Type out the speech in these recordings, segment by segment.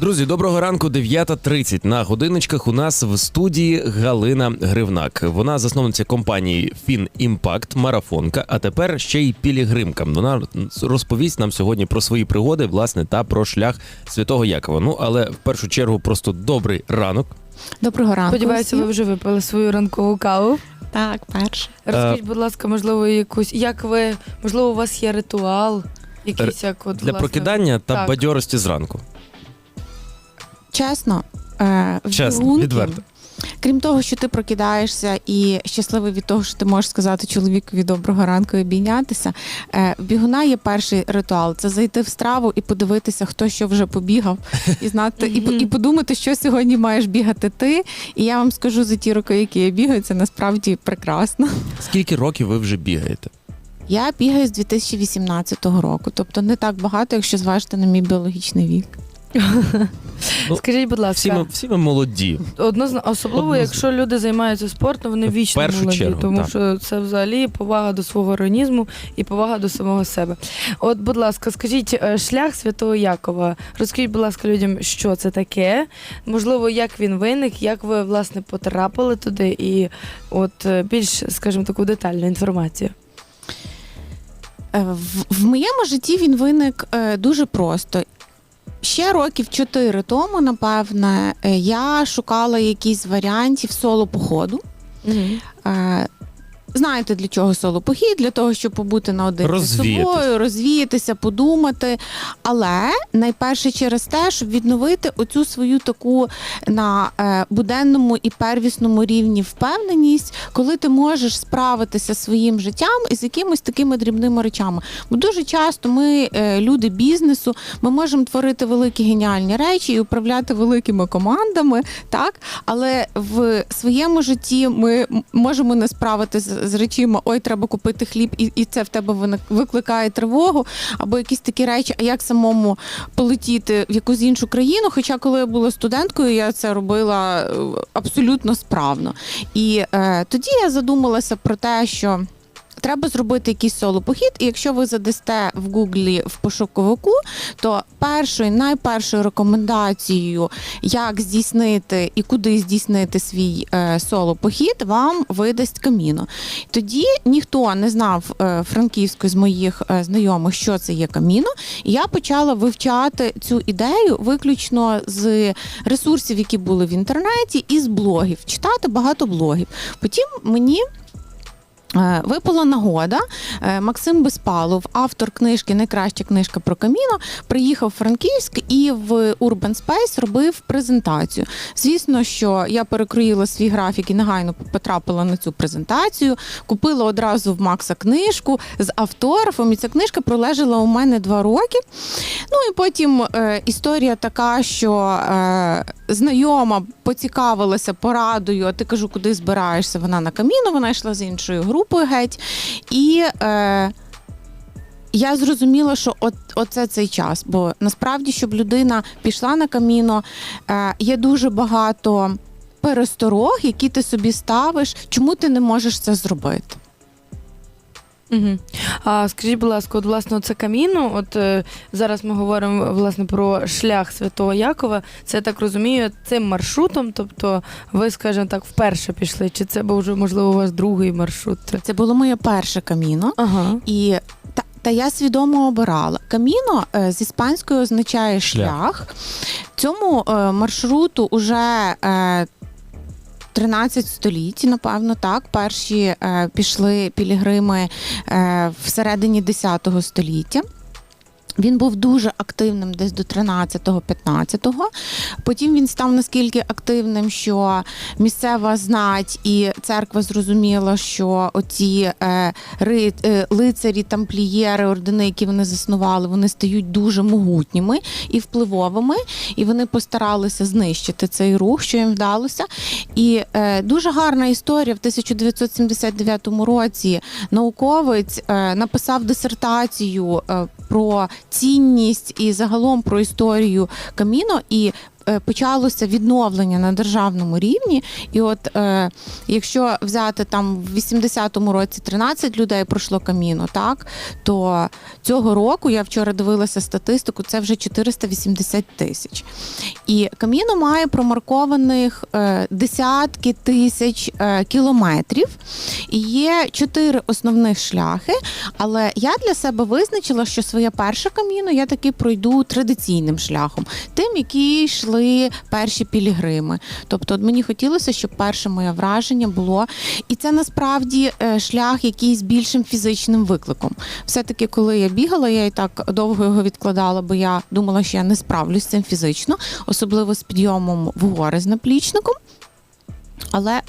Друзі, доброго ранку, 9.30. На годиночках у нас в студії Галина Гривнак. Вона засновниця компанії Фін Імпакт, марафонка, а тепер ще й пілігримка. Вона розповість нам сьогодні про свої пригоди, власне, та про шлях святого Якова. Ну але в першу чергу просто добрий ранок. Доброго ранку. Сподіваюся, ви вже випили свою ранкову каву. Так, перше. Розкажіть, будь ласка, можливо, якусь як ви, можливо, у вас є ритуал, якийсь як от Для власне, прокидання та так. бадьорості зранку. Чесно, е, в Чесно, бігунки, відверто. Крім того, що ти прокидаєшся і щасливий від того, що ти можеш сказати чоловікові доброго ранку і обійнятися. Е, в бігуна є перший ритуал це зайти в страву і подивитися, хто що вже побігав, і знати, і, і подумати, що сьогодні маєш бігати ти. І я вам скажу за ті роки, які я бігаю, це насправді прекрасно. Скільки років ви вже бігаєте? Я бігаю з 2018 року, тобто не так багато, якщо зважити на мій біологічний вік. Ну, Скажіть, будь ласка, Всі ми, всі ми молоді. однозна, особливо, Однозна- якщо люди займаються спортом, вони В вічно першу молоді, чергу, тому так. що це взагалі повага до свого організму і повага до самого себе. От, будь ласка, скажіть, е, шлях святого Якова. Розкажіть, будь ласка, людям, що це таке. Можливо, як він виник, як ви власне потрапили туди, і от е, більш, скажімо, таку детальну інформацію. Е, В, в моєму житті він виник е, дуже просто. Ще років чотири тому, напевне, е, я шукала якісь варіантів соло походу. Е, Знаєте, для чого соло похід? Для того, щоб побути наодинці з собою, розвіятися, подумати. Але найперше через те, щоб відновити оцю свою таку на е, буденному і первісному рівні впевненість, коли ти можеш справитися своїм життям і з якимись такими дрібними речами. Бо дуже часто ми, е, люди бізнесу, ми можемо творити великі геніальні речі і управляти великими командами, так але в своєму житті ми можемо не справитися з, речима, ой, треба купити хліб, і, і це в тебе виник- викликає тривогу, або якісь такі речі, а як самому полетіти в якусь іншу країну. Хоча, коли я була студенткою, я це робила е, абсолютно справно. І е, тоді я задумалася про те, що. Треба зробити якийсь соло-похід, і якщо ви задасте в гуглі в пошуковику, то першою найпершою рекомендацією, як здійснити і куди здійснити свій е, соло-похід, вам видасть каміно. Тоді ніхто не знав е, франківською з моїх е, знайомих, що це є каміно. І я почала вивчати цю ідею виключно з ресурсів, які були в інтернеті, і з блогів, читати багато блогів. Потім мені. Е, Випала нагода. Е, Максим Безпалов, автор книжки Найкраща книжка про каміно, приїхав в Франківськ і в Urban Space робив презентацію. Звісно, що я перекроїла свій графік і негайно потрапила на цю презентацію. Купила одразу в Макса книжку з автографом, і ця книжка пролежала у мене два роки. Ну і потім е, історія така, що е, знайома поцікавилася порадою, а ти кажу, куди збираєшся? Вона на каміно, вона йшла з іншою групою геть. І е, я зрозуміла, що от, оце цей час. Бо насправді, щоб людина пішла на каміно, е, є дуже багато пересторог, які ти собі ставиш, чому ти не можеш це зробити. Угу. А скажіть, будь ласка, от власне це каміно. От е, зараз ми говоримо власне про шлях Святого Якова. Це я так розумію, цим маршрутом. Тобто, ви, скажімо так, вперше пішли, чи це був вже можливо у вас другий маршрут? Це було моє перше каміно. Ага. І та, та я свідомо обирала. Каміно е, з іспанською означає Шлях. шлях. Цьому е, маршруту уже е, 13 століть, напевно, так. Перші е, пішли пілігрими е, всередині 10 століття. Він був дуже активним десь до 13-15-го. Потім він став наскільки активним, що місцева знать і церква зрозуміла, що оці е, ри, е, лицарі, тамплієри, ордени, які вони заснували, вони стають дуже могутніми і впливовими, і вони постаралися знищити цей рух, що їм вдалося. І е, дуже гарна історія в 1979 році науковець е, написав дисертацію е, про цінність і загалом про історію каміно. І почалося відновлення на державному рівні. І от е, якщо взяти там в 80-му році 13 людей пройшло каміно, так то цього року я вчора дивилася статистику, це вже 480 тисяч. І каміно має промаркованих е, десятки тисяч е, кілометрів. І є чотири основних шляхи. Але я для себе визначила, що своє перше каміно я таки пройду традиційним шляхом, тим, які йшли перші пілігрими. Тобто, от мені хотілося, щоб перше моє враження було. І це насправді е, шлях, який з більшим фізичним викликом. Все-таки, коли я бігала, я і так довго його відкладала, бо я думала, що я не справлюсь з цим фізично, особливо з підйомом в гори з наплічником. Але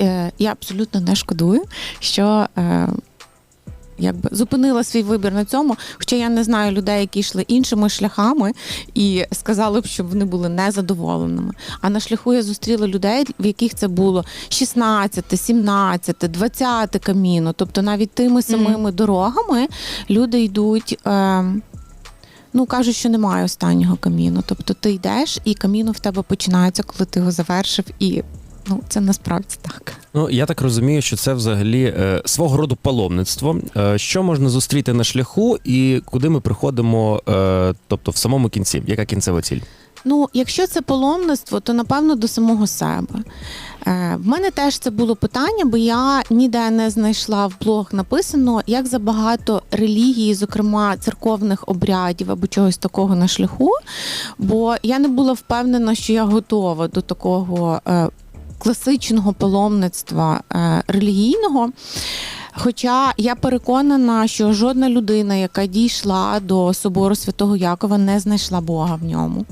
е, я абсолютно не шкодую, що. Е, Якби зупинила свій вибір на цьому, хоча я не знаю людей, які йшли іншими шляхами і сказали б, щоб вони були незадоволеними. А на шляху я зустріла людей, в яких це було 16, 17, 20 каміно. Тобто навіть тими самими дорогами люди йдуть. Е, Ну, кажуть, що немає останнього каміну. Тобто ти йдеш, і каміно в тебе починається, коли ти його завершив, і ну це насправді так. Ну я так розумію, що це взагалі е, свого роду паломництво. Е, що можна зустріти на шляху, і куди ми приходимо, е, тобто в самому кінці, яка кінцева ціль? Ну, якщо це паломництво, то напевно до самого себе. Е, в мене теж це було питання, бо я ніде не знайшла в блог написано, як забагато релігії, зокрема церковних обрядів або чогось такого на шляху. Бо я не була впевнена, що я готова до такого е, класичного паломництва е, релігійного. Хоча я переконана, що жодна людина, яка дійшла до собору Святого Якова, не знайшла Бога в ньому.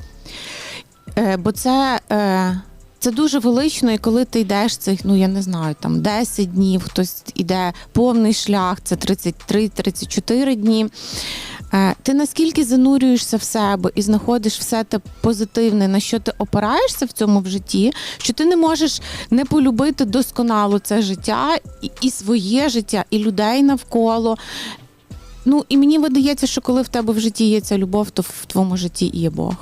Е, бо це, е, це дуже велично, і коли ти йдеш цих, ну я не знаю, там 10 днів, хтось іде повний шлях, це 33-34 дні. Ти наскільки занурюєшся в себе і знаходиш все те позитивне, на що ти опираєшся в цьому в житті, що ти не можеш не полюбити досконало це життя і своє життя, і людей навколо. Ну і мені видається, що коли в тебе в житті є ця любов, то в твоєму житті і є Бог.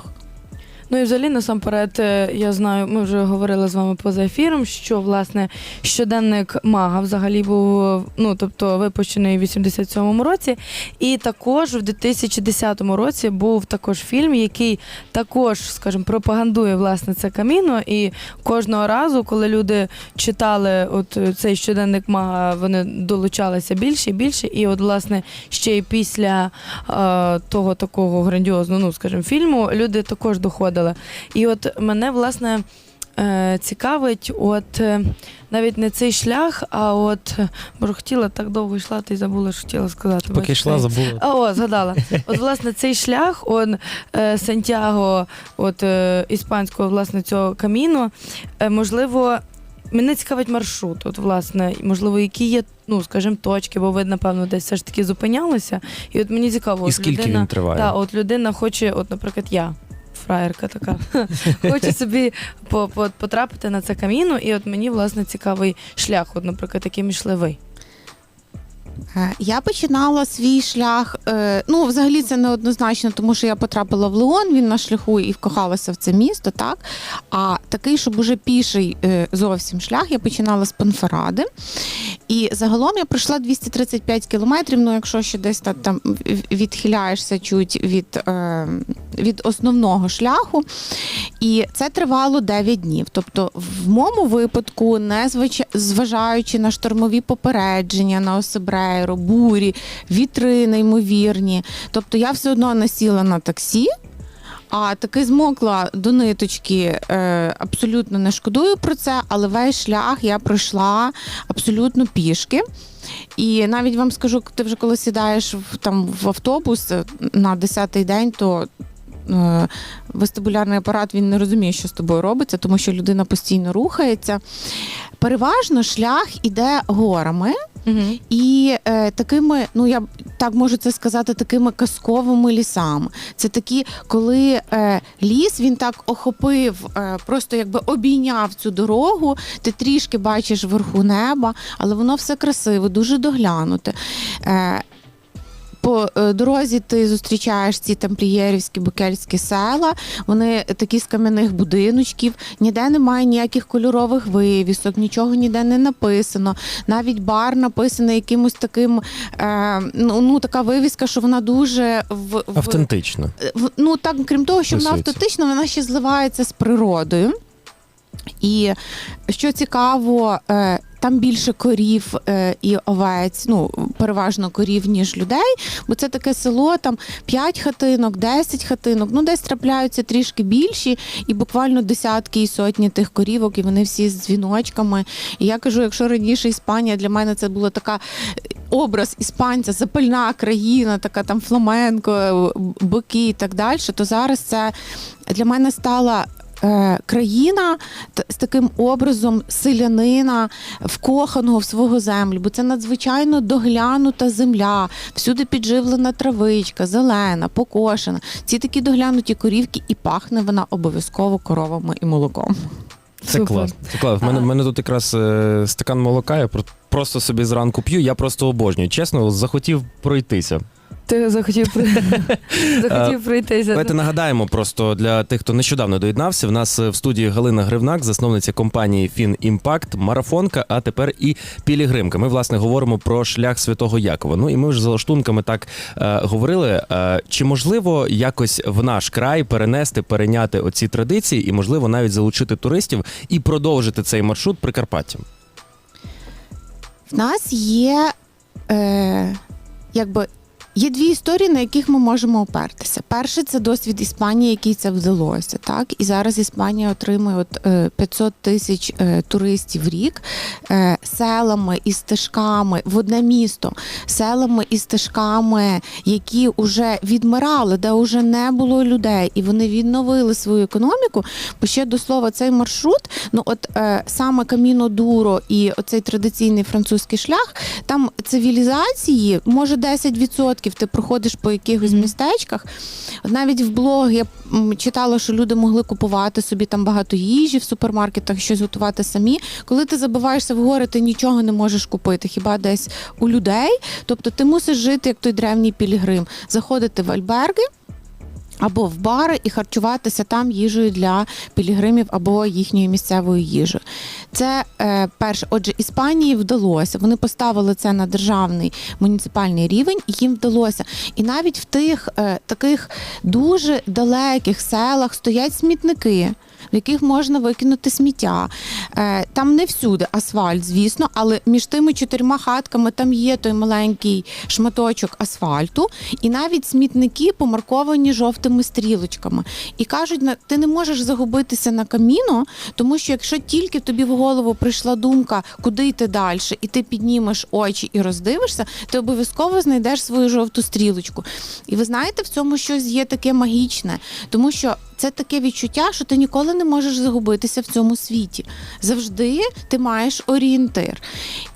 Ну і взагалі, насамперед, е, я знаю, ми вже говорили з вами поза ефіром, що власне щоденник мага взагалі був ну, тобто випущений в 87-му році. І також в 2010 році був також фільм, який також, скажімо, пропагандує власне це каміно. І кожного разу, коли люди читали от цей щоденник мага, вони долучалися більше і більше. І от, власне, ще й після е, того такого грандіозного, ну скажімо, фільму, люди також доходили. І от мене власне. е, Цікавить, от е, навіть не цей шлях, а от е, бо хотіла так довго йшла, ти забула, що хотіла сказати. Поки йшла, забула. А, о, згадала. От, власне, цей шлях, он Сантьяго, от іспанського, власне, цього каміну, можливо. Мене цікавить маршрут, от власне, можливо, які є, ну скажімо, точки, бо ви, напевно, десь все ж таки зупинялися. І от мені цікаво, І от скільки людина, він триває? та, от людина хоче, от, наприклад, я, фраєрка така, хоче собі по- по- потрапити на це каміну, і от мені, власне, цікавий шлях, от, наприклад, яким йшли ви. Е, Я починала свій шлях. е, Ну, взагалі, це неоднозначно, тому що я потрапила в Леон, він на шляху і вкохалася в це місто, так. А такий, щоб уже піший е, зовсім шлях, я починала з Панферади. І загалом я пройшла 235 кілометрів. Ну, якщо ще десь там відхиляєшся чуть від, від основного шляху. І це тривало 9 днів. Тобто, в моєму випадку, не зважаючи на штормові попередження, на осебрейро, бурі, вітри неймовірні. Тобто я все одно насіла на таксі. А таки змокла до ниточки, е, абсолютно не шкодую про це, але весь шлях я пройшла абсолютно пішки. І навіть вам скажу, ти вже коли сідаєш в, там, в автобус е, на 10-й день, то вестибулярний апарат він не розуміє, що з тобою робиться, тому що людина постійно рухається. Переважно шлях іде горами. Угу. І е, такими, ну я так можу це сказати, такими казковими лісами. Це такі, коли е, ліс він так охопив, е, просто якби обійняв цю дорогу. Ти трішки бачиш вверху неба, але воно все красиве, дуже доглянуте. Е, по е, дорозі ти зустрічаєш ці тамплієрівські букельські села. Вони такі з кам'яних будиночків, ніде немає ніяких кольорових вивісок, нічого ніде не написано. Навіть бар написаний якимось таким, е, ну, ну така вивіска, що вона дуже в, в Автентично. в- ну так, крім того, що вона автентична, вона ще зливається з природою. І що цікаво, е, там більше корів е, і овець, ну переважно корів, ніж людей, бо це таке село, там 5 хатинок, 10 хатинок, ну десь трапляються трішки більші, і буквально десятки і сотні тих корівок, і вони всі з дзвіночками. І я кажу, якщо раніше Іспанія для мене це була така образ іспанця, запальна країна, така там фламенко, бики і так далі, то зараз це для мене стала. Е, Країна з таким образом селянина, вкоханого в свого землю, бо це надзвичайно доглянута земля, всюди підживлена травичка, зелена, покошена. Ці такі доглянуті корівки, і пахне вона обов'язково коровами і молоком. Це клас. Це клас. В мене, мене тут якраз е, стакан молока, я просто собі зранку п'ю, я просто обожнюю. Чесно, захотів пройтися. Ти захотів при- захотів пройтися. Давайте нагадаємо просто для тих, хто нещодавно доєднався. В нас е, в студії Галина Гривнак, засновниця компанії Фін Імпакт, марафонка, а тепер і пілігримка. Ми власне говоримо про шлях святого Якова. Ну і ми вже за лаштунками так е, говорили. Е, чи можливо якось в наш край перенести, перейняти оці традиції, і можливо навіть залучити туристів і продовжити цей маршрут Прикарпаттям? В нас є е, якби. Є дві історії, на яких ми можемо опертися. Перше це досвід Іспанії, який це вдалося. Так і зараз Іспанія отримує от е, 500 тисяч е, туристів в рік е, селами і стежками в одне місто, селами і стежками, які вже відмирали, де вже не було людей, і вони відновили свою економіку. Бо ще до слова, цей маршрут, ну от е, саме Каміно Дуро і оцей традиційний французький шлях, там цивілізації може 10% ти проходиш по якихось Мгм. містечках. Навіть в блог я читала, що люди могли купувати собі там багато їжі в супермаркетах, щось готувати самі. Коли ти забиваєшся в гори, ти нічого не можеш купити, хіба десь у людей. Тобто ти мусиш жити як той древній пілігрим, заходити в альберги. Або в бари і харчуватися там їжею для пілігримів або їхньою місцевою їжею. Це е, перше. Отже, Іспанії вдалося. Вони поставили це на державний муніципальний рівень, і їм вдалося. І навіть в тих е, таких дуже далеких селах стоять смітники. В яких можна викинути сміття. Е, Там не всюди асфальт, звісно, але між тими чотирма хатками там є той маленький шматочок асфальту, і навіть смітники помарковані жовтими стрілочками. І кажуть, ти не можеш загубитися на каміно, тому що якщо тільки тобі в голову прийшла думка, куди йти далі, і ти піднімеш очі і роздивишся, ти обов'язково знайдеш свою жовту стрілочку. І ви знаєте, в цьому щось є таке магічне, тому що це таке відчуття, що ти ніколи не можеш загубитися в цьому світі. Завжди ти маєш орієнтир.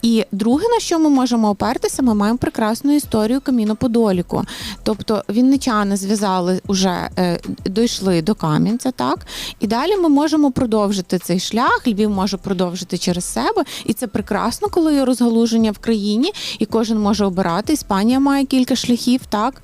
І друге, на що ми можемо опертися, ми маємо прекрасну історію Каміно Подоліку. Тобто вінничани зв'язали уже е, дійшли до Кам'янця, так і далі ми можемо продовжити цей шлях. Львів може продовжити через себе, і це прекрасно, коли є розгалуження в країні, і кожен може обирати. Іспанія має кілька шляхів, так.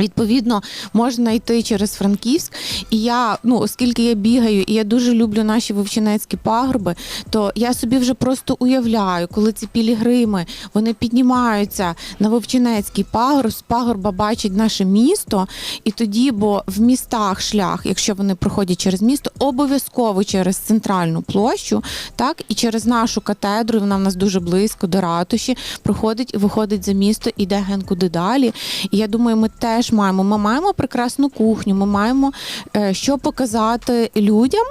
Відповідно, можна йти через Франківськ. І я, ну оскільки я бігаю, і я дуже люблю наші вовчинецькі пагорби, то я собі вже просто уявляю, коли ці пілігрими вони піднімаються на вовчинецький пагорб, з пагорба бачать наше місто, і тоді, бо в містах шлях, якщо вони проходять через місто, обов'язково через центральну площу, так і через нашу катедру, вона в нас дуже близько до ратуші, проходить і виходить за місто, іде ген куди далі. І я думаю, ми теж маємо. Ми маємо прекрасну кухню, ми маємо е, що показати людям.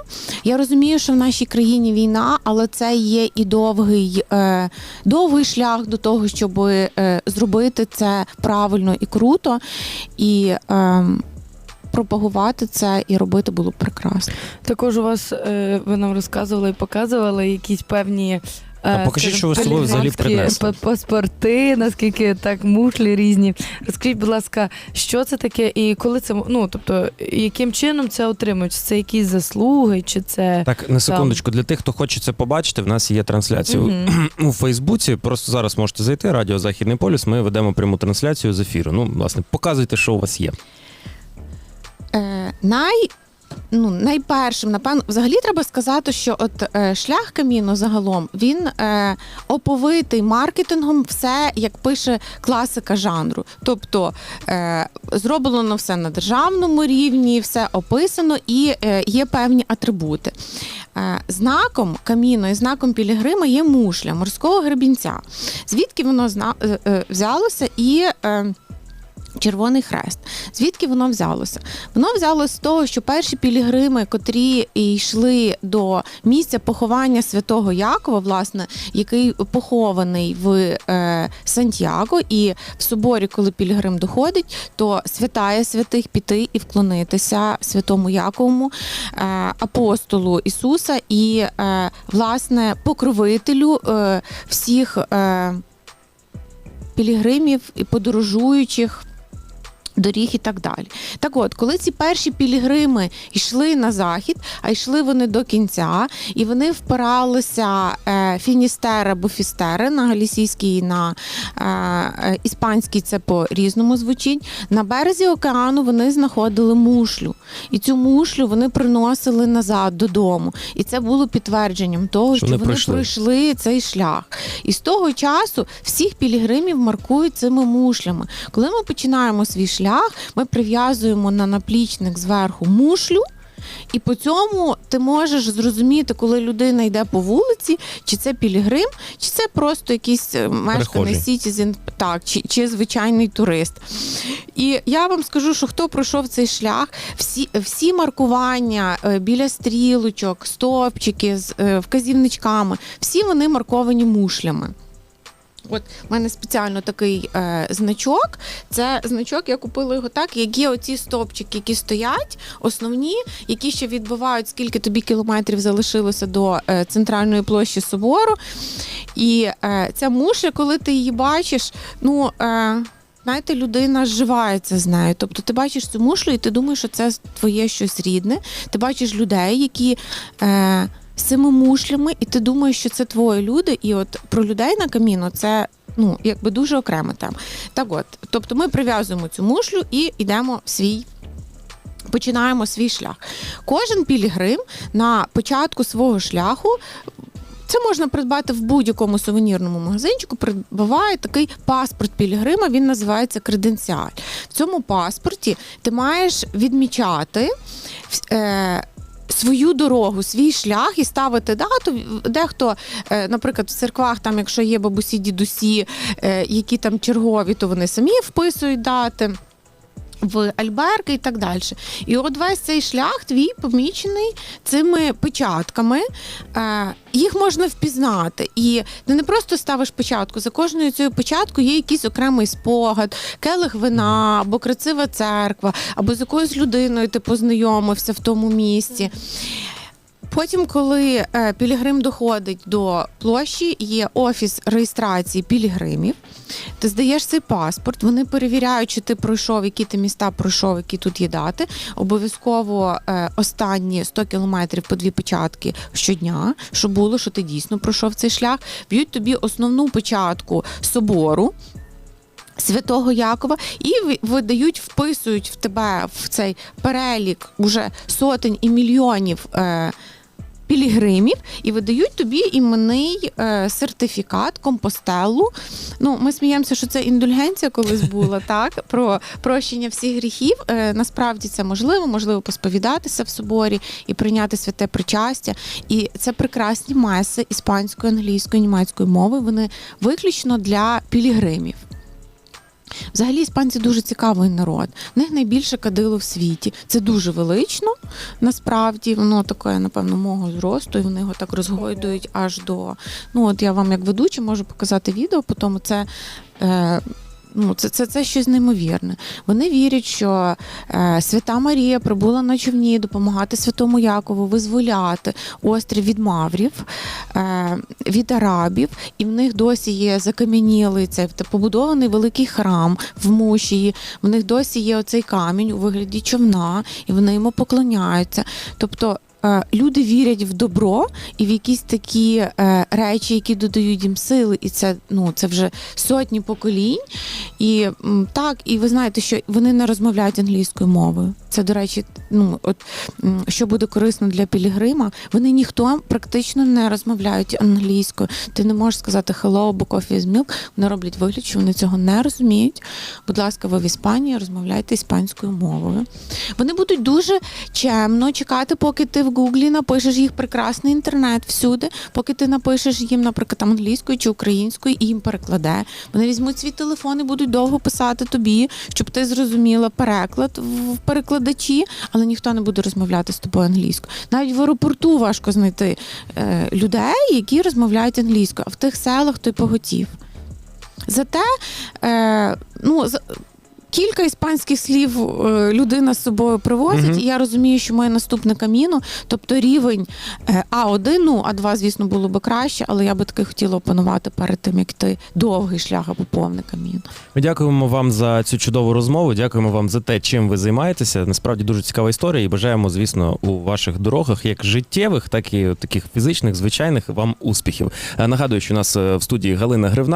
Я розумію, що в нашій країні війна, але це є і довгий, е, довгий шлях до того, щоб е, зробити це правильно і круто. І е, пропагувати це і робити було б прекрасно. Також у вас ви нам розказували і показували якісь певні А покажіть, що ви з собою взагалі принесли. Паспорти, наскільки так мушлі різні. Розкажіть, будь ласка, що це таке і коли це ну тобто, яким чином це отримують? Чи Це якісь заслуги, чи це Так, на секундочку, для тих, хто хоче це побачити, в нас є трансляція Мгм. у Фейсбуці. Просто зараз можете зайти. Радіо Західний полюс. Ми ведемо пряму трансляцію з ефіру. Ну, власне, показуйте, що у вас є. Е, най, ну, найпершим, напевно, взагалі треба сказати, що от е, шлях каміну загалом він е, оповитий маркетингом, все як пише класика жанру. Тобто е, зроблено все на державному рівні, все описано і е, є певні атрибути. Е, знаком каміну і знаком Пілігрима є мушля морського гребінця. Звідки воно зна, е, е, взялося і. Е, Червоний хрест. Звідки воно взялося? Воно взялося з того, що перші пілігрими, котрі йшли до місця поховання святого Якова, власне, який похований в е, Сантьяго, і в соборі, коли пілігрим доходить, то святає святих піти і вклонитися святому Яковому, е, апостолу Ісуса і е, власне покровителю е, всіх. Е, пілігримів і подорожуючих. Доріг і так далі. Так от, коли ці перші пілігрими йшли на захід, а йшли вони до кінця, і вони впиралися е, фіністера або фістери на галісійській і на е, е, іспанській це по-різному звучить. На березі океану вони знаходили мушлю, і цю мушлю вони приносили назад додому. І це було підтвердженням того, Що що, вони пройшли. пройшли цей шлях. І з того часу всіх пілігримів маркують цими мушлями. Коли ми починаємо свій шлях, ми прив'язуємо на наплічник зверху мушлю. І по цьому ти можеш зрозуміти, коли людина йде по вулиці, чи це пілігрим, чи це просто якийсь е, мешканець Перехожий. Так, чи, чи звичайний турист. І я вам скажу, що хто пройшов цей шлях, всі, всі маркування е, біля стрілочок, стовпчики з е, вказівничками, всі вони марковані мушлями. От в мене спеціально такий е, значок. Це значок, я купила його так, як є оці стовпчики, які стоять, основні, які ще відбивають, скільки тобі кілометрів залишилося до е, центральної площі собору. І е, ця мушля, коли ти її бачиш, ну. Е, Знаєте, людина зживається з нею. Тобто ти бачиш цю мушлю, і ти думаєш, що це твоє щось рідне. Ти бачиш людей, які е, з цими мушлями, і ти думаєш, що це твої люди. І от про людей на каміно це ну, якби дуже окрема тема. Так от, тобто ми прив'язуємо цю мушлю і йдемо в свій. Починаємо свій шлях. Кожен пілігрим на початку свого шляху. Це можна придбати в будь-якому сувенірному магазинчику. Придбаває такий паспорт пілігрима, він називається креденціаль. В цьому паспорті ти маєш відмічати е, свою дорогу, свій шлях і ставити дату. Дехто, е, наприклад, в церквах, там, якщо є бабусі, дідусі, е, які там чергові, то вони самі вписують дати. В альберки і так далі. І от весь цей шлях твій помічений цими печатками. Е, їх можна впізнати. І ти не просто ставиш печатку. За кожною цією печаткою є якийсь окремий спогад, келих вина, або красива церква, або з якоюсь людиною ти познайомився в тому місці. Потім, коли е, пілігрим доходить до площі, є офіс реєстрації пілігримів. Ти здаєш цей паспорт, вони перевіряють, чи ти пройшов, які ти міста пройшов, які тут є дати. Обов'язково е, останні 100 кілометрів по дві печатки щодня, щоб було, що ти дійсно пройшов цей шлях. Б'ють тобі основну печатку собору. Святого Якова і ви- видають, вписують в тебе в цей перелік уже сотень і мільйонів е, пілігримів і видають тобі іменний е, сертифікат компостелу. Ну, ми сміємося, що це індульгенція колись була, так про прощення всіх гріхів. Е, насправді це можливо, можливо посповідатися в соборі і прийняти святе причастя. І це прекрасні меси іспанської, англійської, німецької мови. Вони виключно для пілігримів. Взагалі, іспанці дуже цікавий народ. В них найбільше кадило в світі. Це дуже велично, насправді. Воно таке, напевно, мого зросту, і вони його так розгойдують аж до. Ну, от я вам, як ведуча, можу показати відео, тому це. Е, Ну, це, це, це щось неймовірне. Вони вірять, що е, свята Марія прибула на човні допомагати святому Якову визволяти острів від маврів, е, від арабів, і в них досі є закам'янілий цей побудований великий храм в Мушії. В них досі є оцей камінь у вигляді човна, і вони йому поклоняються. Тобто. Е, Люди вірять в добро і в якісь такі е, речі, які додають їм сили, і це ну це вже сотні поколінь. І так, і ви знаєте, що вони не розмовляють англійською мовою. Це, до речі, ну от що буде корисно для Пілігрима, вони ніхто практично не розмовляють англійською. Ти не можеш сказати hello, або coffee is milk. Вони роблять вигляд, що вони цього не розуміють. Будь ласка, ви в Іспанії розмовляйте іспанською мовою. Вони будуть дуже чемно чекати, поки ти Гуглі напишеш їх прекрасний інтернет всюди, поки ти напишеш їм, наприклад, там англійською чи українською, і їм перекладе. Вони візьмуть свій телефон і будуть довго писати тобі, щоб ти зрозуміла переклад в перекладачі, але ніхто не буде розмовляти з тобою англійською. Навіть в аеропорту важко знайти е, людей, які розмовляють англійською, а в тих селах той поготів. Зате е, ну, кілька іспанських слів е, людина з собою привозить, Мгм. і я розумію, що моє наступне каміно, тобто рівень е, А1, ну А2, звісно, було би краще, але я би таки хотіла опанувати перед тим, як ти довгий шлях або повне каміно. Ми дякуємо вам за цю чудову розмову. Дякуємо вам за те, чим ви займаєтеся. Насправді дуже цікава історія, і бажаємо, звісно, у ваших дорогах, як життєвих, так і таких фізичних, звичайних, вам успіхів. Е, Нагадую, що у нас в студії Галина Гривнак.